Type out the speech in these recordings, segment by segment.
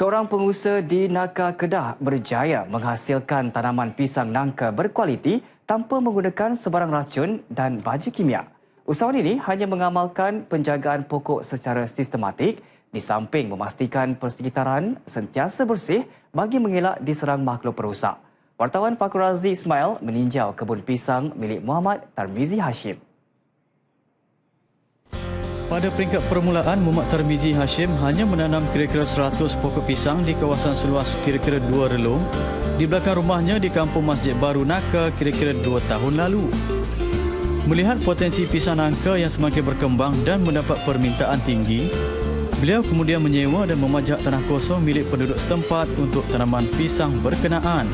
Seorang pengusaha di Naka Kedah berjaya menghasilkan tanaman pisang nangka berkualiti tanpa menggunakan sebarang racun dan baja kimia. Usahawan ini hanya mengamalkan penjagaan pokok secara sistematik di samping memastikan persekitaran sentiasa bersih bagi mengelak diserang makhluk perusak. Wartawan Fakul Razi Ismail meninjau kebun pisang milik Muhammad Tarmizi Hashim. Pada peringkat permulaan, Muhammad Tarmizi Hashim hanya menanam kira-kira 100 pokok pisang di kawasan seluas kira-kira 2 relung di belakang rumahnya di kampung Masjid Baru Naka kira-kira 2 tahun lalu. Melihat potensi pisang nangka yang semakin berkembang dan mendapat permintaan tinggi, beliau kemudian menyewa dan memajak tanah kosong milik penduduk setempat untuk tanaman pisang berkenaan.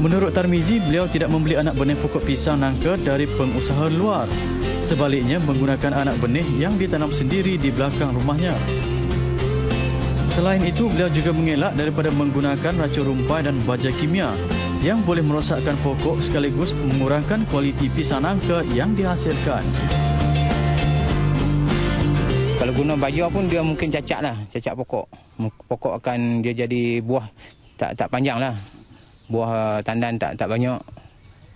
Menurut Tarmizi, beliau tidak membeli anak benih pokok pisang nangka dari pengusaha luar Sebaliknya menggunakan anak benih yang ditanam sendiri di belakang rumahnya. Selain itu, beliau juga mengelak daripada menggunakan racun rumpai dan baja kimia yang boleh merosakkan pokok sekaligus mengurangkan kualiti pisang nangka yang dihasilkan. Kalau guna baju pun dia mungkin cacat lah, cacat pokok. Pokok akan dia jadi buah tak tak panjang lah. Buah tandan tak tak banyak.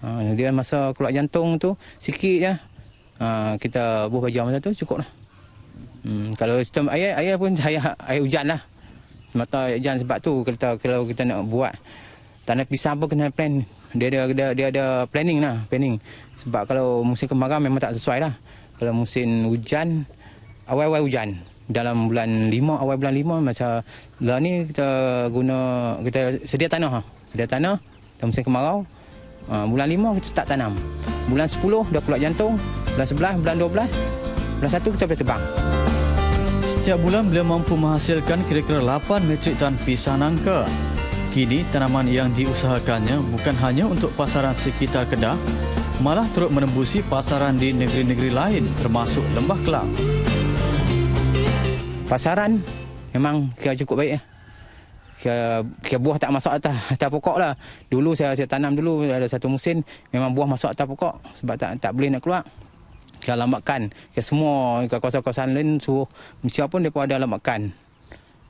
Ha, dia masa keluar jantung tu sikit je. Ha, kita buah baju masa tu cukup lah. Hmm, kalau sistem air, air pun air, air hujan lah. Semata hujan sebab tu kita, kalau kita nak buat tanah pisang pun kena plan. Dia ada, dia, dia ada planning lah. Planning. Sebab kalau musim kemarau memang tak sesuai lah. Kalau musim hujan, awal-awal hujan. Dalam bulan lima, awal bulan lima, masa lah ni kita guna, kita sedia tanah. Ha. Sedia tanah, dalam musim kemarau. Uh, bulan lima kita start tanam. Bulan sepuluh dah keluar jantung, bulan 11, bulan 12, bulan 1 kita boleh terbang. Setiap bulan beliau mampu menghasilkan kira-kira 8 metrik tan pisang nangka. Kini tanaman yang diusahakannya bukan hanya untuk pasaran sekitar Kedah, malah turut menembusi pasaran di negeri-negeri lain termasuk Lembah Kelang. Pasaran memang kira cukup baik ya. Kira, kira buah tak masuk atas, atas pokok lah. Dulu saya, saya tanam dulu ada satu musim memang buah masuk atas pokok sebab tak tak boleh nak keluar ke lambakan ke semua ke kawasan-kawasan lain suruh Malaysia pun mereka ada lambakan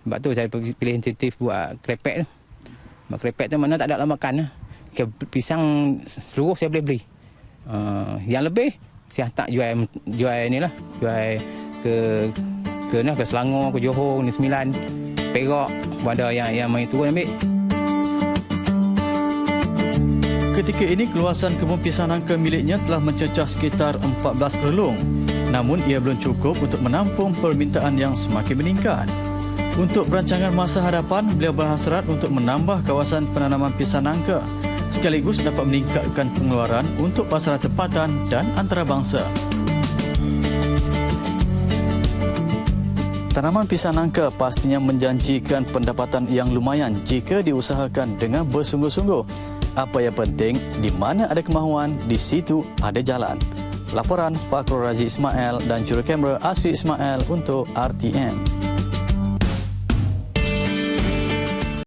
sebab tu saya pilih insentif buat krepek tu. Buat krepek tu mana tak ada lambakan ke pisang seluruh saya boleh beli. Uh, yang lebih saya tak jual jual ni lah. Jual ke ke nah ke Selangor ke Johor ni Sembilan. Perak pada yang yang main turun ambil Ketika ini, keluasan kebun pisang nangka miliknya telah mencecah sekitar 14 relung. Namun, ia belum cukup untuk menampung permintaan yang semakin meningkat. Untuk perancangan masa hadapan, beliau berhasrat untuk menambah kawasan penanaman pisang nangka sekaligus dapat meningkatkan pengeluaran untuk pasaran tempatan dan antarabangsa. Tanaman pisang nangka pastinya menjanjikan pendapatan yang lumayan jika diusahakan dengan bersungguh-sungguh. Apa yang penting, di mana ada kemahuan, di situ ada jalan. Laporan Fakrul Razi Ismail dan juru kamera Asri Ismail untuk RTN.